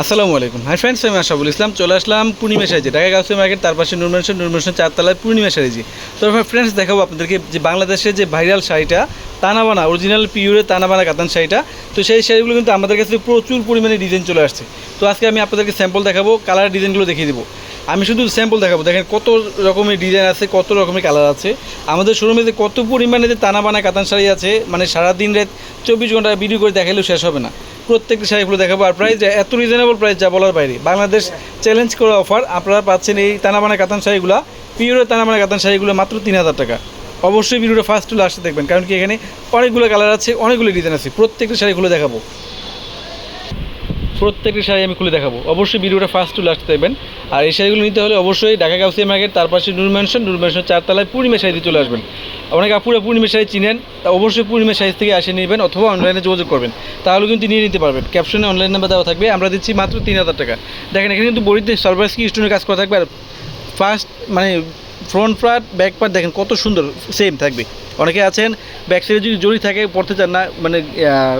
আসসালামু আলাইকুম। Hi friends আমি আশাবুল ইসলাম। চলে আসলাম পূর্ণিমা সাইজে ঢাকা গাউসি মার্কেট তার পাশে নুরমেশন নুরমেশন চারতলায় পূর্ণিমা সাইজি তো ফ্রেন্ডস দেখাবো আপনাদেরকে যে বাংলাদেশের যে ভাইরাল শাড়িটা, তানাবানা অরিজিনাল পিওরে তানাবানা কাতান শাড়িটা। তো সেই শাড়িগুলো কিন্তু আমাদের কাছে প্রচুর পরিমাণে ডিজাইন চলে আসছে। তো আজকে আমি আপনাদেরকে স্যাম্পল দেখাবো কালার ডিজাইনগুলো দেখিয়ে দেবো। আমি শুধু স্যাম্পল দেখাবো, দেখেন কত রকমের ডিজাইন আছে, কত রকমের কালার আছে। আমাদের শোরুমে যে কত পরিমাণে যে তানাবানা কাতান শাড়ি আছে মানে সারাদিন রাত চব্বিশ ঘণ্টা ভিডিও করে দেখালেও শেষ হবে না। প্রত্যেকটি শাড়িগুলো দেখাবো। আর প্রাইস এত রিজনেবল প্রাইস যা বলার বাইরে। বাংলাদেশ চ্যালেঞ্জ করে অফার আপনারা পাচ্ছেন এই তানাবানা কাতান শাড়িগুলো। পিওরের তানাবানা কাতান শাড়িগুলো মাত্র তিন হাজার টাকা। অবশ্যই ভিডিওটা ফার্স্ট টুলে আসতে দেখবেন, কারণ কি এখানে অনেকগুলো কালার আছে, অনেকগুলো ডিজাইন আছে। প্রত্যেকটি শাড়িগুলো দেখাবো। প্রত্যেকটি শাড়ি আমি খুলে দেখাবো। অবশ্যই ভিডিওটা ফার্স্ট টু লাস্ট দেখবেন। আর এই শাড়িগুলো নিতে হলে অবশ্যই ঢাকা গাউসিয়া মার্কেট, তার পাশে নূর ম্যানশন নূর ম্যানশন চারতলায় পূর্ণিমা শাড়ি চলে আসবেন। অনেক আপুরা পূর্ণিমা শাড়ি চিনেন, তা অবশ্যই পূর্ণিমা শাড়ি থেকে আসে নেবেন অথবা অনলাইনে যোগাযোগ করবেন। তাহলে কিন্তু নিয়ে নিতে পারবেন। ক্যাপশনে অনলাইন নাম্বার দেওয়া থাকবে। আমরা দিচ্ছি মাত্র তিন হাজার টাকা। দেখেন, এখানে কিন্তু বড়িতে সার্ভাইস কি স্টোনের কাজ করা থাকবে। আর ফার্স্ট মানে ফ্রন্ট পার্ট ব্যাক পার্ট দেখেন কত সুন্দর সেম থাকবে। অনেকে আছেন ব্যাক সাইডে যদি জড়ি থাকে পড়তে চান না মানে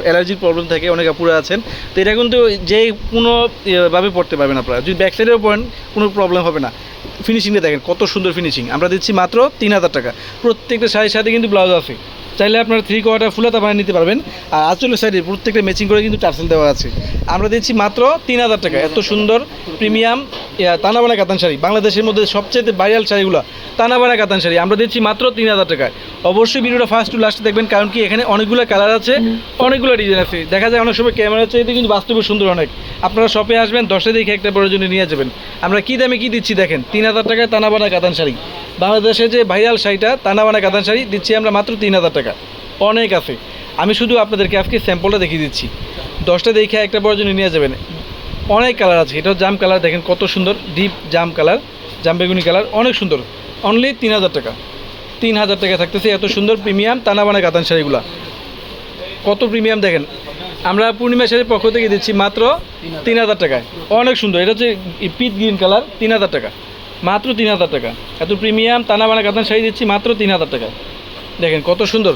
অ্যালার্জির প্রবলেম থাকে অনেক আপুরা আছেন তো এটা কিন্তু যে কোনোভাবে ইয়ে, পড়তে পারবেন আপনারা। যদি ব্যাক সাইডেও পড়েন কোনো প্রবলেম হবে না। ফিনিশিংটা দেখেন কত সুন্দর ফিনিশিং আমরা দিচ্ছি মাত্র তিন হাজার টাকা। প্রত্যেকটা শাড়ির সাথে কিন্তু ব্লাউজ আছে। চাইলে আপনারা থ্রি কোয়ার্টার ফুলাতা বানিয়ে নিতে পারবেন। আর আঁচলের সাইডে প্রত্যেকটা ম্যাচিং করে কিন্তু টার্সেল দেওয়া আছে। আমরা দিচ্ছি মাত্র তিন হাজার টাকা। এত সুন্দর প্রিমিয়াম তানাবানা কাতান শাড়ি। বাংলাদেশের মধ্যে সবচেয়ে ভাইরাল শাড়িগুলো তানাবানা কাতান শাড়ি। আমরা দিচ্ছি মাত্র তিন হাজার টাকায়। অবশ্যই ভিডিওটা ফার্স্ট টু লাস্টে দেখবেন, কারণ কি এখানে অনেকগুলো কালার আছে, অনেকগুলো ডিজাইন আছে। দেখা যায় অনেক সময় ক্যামেরা চাইতে কিন্তু বাস্তবে সুন্দর অনেক। আপনারা শপে আসবেন দশে দেখে একটা প্রয়োজনে নিয়ে যাবেন। আমরা কী দামে কী দিচ্ছি দেখেন, তিন হাজার টাকায় তানাবানা কাতান শাড়ি। বাংলাদেশের যে ভাইরাল শাড়িটা, তানাবানা কাতান শাড়ি, দিচ্ছি আমরা মাত্র তিন হাজার টাকা। অনেক আছে। আমি শুধু আপনাদেরকে আজকে স্যাম্পলটা দেখিয়ে দিচ্ছি। দশটা দেখে একটা প্রয়োজনে নিয়ে যাবেন। অনেক কালার আছে। এটা জাম কালার। দেখেন কত সুন্দর, ডিপ জাম কালার, জাম বেগুনি কালার। অনেক সুন্দর। অনলি তিন হাজার টাকা। তিন হাজার টাকা থাকতেছে এত সুন্দর প্রিমিয়াম তানাবানা কাতান শাড়িগুলো। কত প্রিমিয়াম দেখেন। আমরা পূর্ণিমা শাড়ির পক্ষ থেকে দিচ্ছি মাত্র তিন হাজার টাকায়। অনেক সুন্দর। এটা হচ্ছে পিট গ্রিন কালার, তিন হাজার টাকা। মাত্র তিন হাজার টাকা। এত প্রিমিয়াম তানাবানা কাতান শাড়ি দিচ্ছি মাত্র তিন হাজার টাকা। দেখেন কত সুন্দর।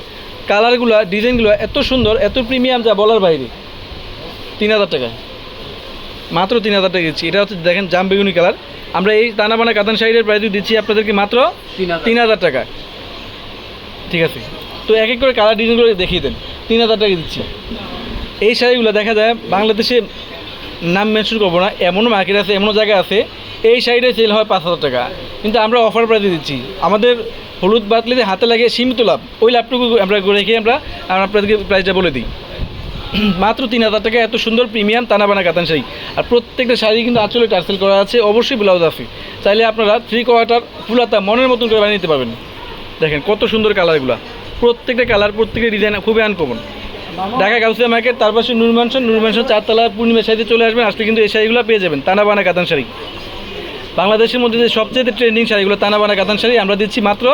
কালারগুলো ডিজাইনগুলো এত সুন্দর এত প্রিমিয়াম যা বলার বাইরে। তিন হাজার টাকা। মাত্র তিন হাজার টাকা দিচ্ছি। এটা হচ্ছে দেখেন জাম বেগুনি কালার। আমরা এই তানাবানা কাতান শাড়ির প্রাইস দিচ্ছি আপনাদেরকে মাত্র তিন হাজার টাকা। ঠিক আছে? তো এক এক করে কালার ডিজাইনগুলো দেখিয়ে দেন। তিন হাজার টাকা দিচ্ছি। এই শাড়িগুলো দেখা যায় বাংলাদেশে নাম মেনশন করব না, এমনও মার্কেট আছে, এমনও জায়গা আছে, এই শাড়িটা সেল হয় পাঁচ হাজার টাকা। কিন্তু আমরা অফার প্রাইসে দিচ্ছি। আমাদের হলুদ বাতলিতে হাতে লাগে সীমিত লাভ। ওই লাভটুকু আমরা রেখে আমরা আপনাদেরকে প্রাইসটা বলে দিই। মাত্র তিন হাজার টাকা, এত সুন্দর প্রিমিয়াম তানাবানা কাতান শাড়ি। আর প্রত্যেকটা শাড়ি কিন্তু আঁচলে টার্সেল করা আছে, অবশ্যই ব্লাউজ আছে। চাইলে আপনারা থ্রি কোয়ার্টার ফুলাতা মনের মতন করে বানিয়ে নিতে পারবেন। দেখেন কত সুন্দর কালারগুলো প্রত্যেকটা কালার প্রত্যেকটা ডিজাইন খুবই আনকমন ঢাকা গাউসিয়া মার্কেট তার পাশে নূর ম্যানশন নূর ম্যানশন চারতলা পূর্ণিমা শাড়িতে চলে আসবেন। আসলে কিন্তু এই শাড়িগুলো পেয়ে যাবেন তানা বানা কাতান শাড়ি। বাংলাদেশের মধ্যে যে সবচেয়ে ট্রেন্ডিং শাড়িগুলো তানাবানা কাতান শাড়ি আমরা দিচ্ছি মাত্র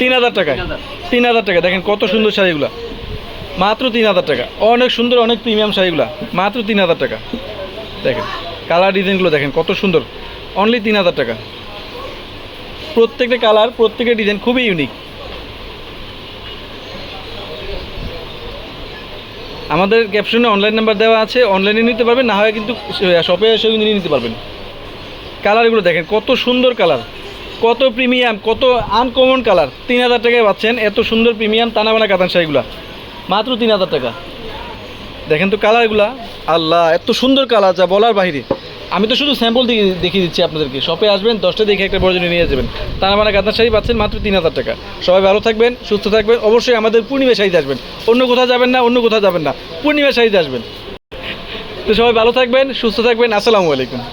তিন হাজার টাকায়। তিন হাজার। টাকা দেখেন কত সুন্দর শাড়িগুলো। মাত্র তিন হাজার টাকা। অনেক সুন্দর অনেক প্রিমিয়াম শাড়িগুলো। মাত্র তিন হাজার টাকা। দেখেন কালার ডিজাইনগুলো দেখেন কত সুন্দর। অনলি তিন হাজার টাকা। প্রত্যেকটা কালার প্রত্যেকটা ডিজাইন খুবই ইউনিক আমাদের ক্যাপশনে অনলাইন নাম্বার দেওয়া আছে অনলাইনে নিতে পারবেন, না হয় কিন্তু শপে এসে কিন্তু নিয়ে নিতে পারবেন। কালারগুলো দেখেন, কত সুন্দর কালার কত প্রিমিয়াম কত আনকমন কালার তিন হাজার টাকায় পাচ্ছেন, এত সুন্দর প্রিমিয়াম তানাবানা কাতান শাড়িগুলা। মাত্র তিন হাজার টাকা। দেখেন তো কালারগুলা আল্লাহ, এত সুন্দর কালার যা বলার বাইরে আমি তো শুধু স্যাম্পল দিয়ে দেখিয়ে দিচ্ছি আপনাদেরকে। শপে আসবেন, দশটা দেখে একটা বড় নিয়ে যাবেন। তার মানে গাঁদার শাড়ি পাচ্ছেন মাত্র তিন হাজার টাকা। সবাই ভালো থাকবেন, সুস্থ থাকবেন, অবশ্যই আমাদের পূর্ণিমা শাড়িতে আসবেন। অন্য কোথাও যাবেন না, অন্য কোথাও যাবেন না। পূর্ণিমা শাড়িতে আসবেন। তো সবাই ভালো থাকবেন, সুস্থ থাকবেন, আসসালামু আলাইকুম।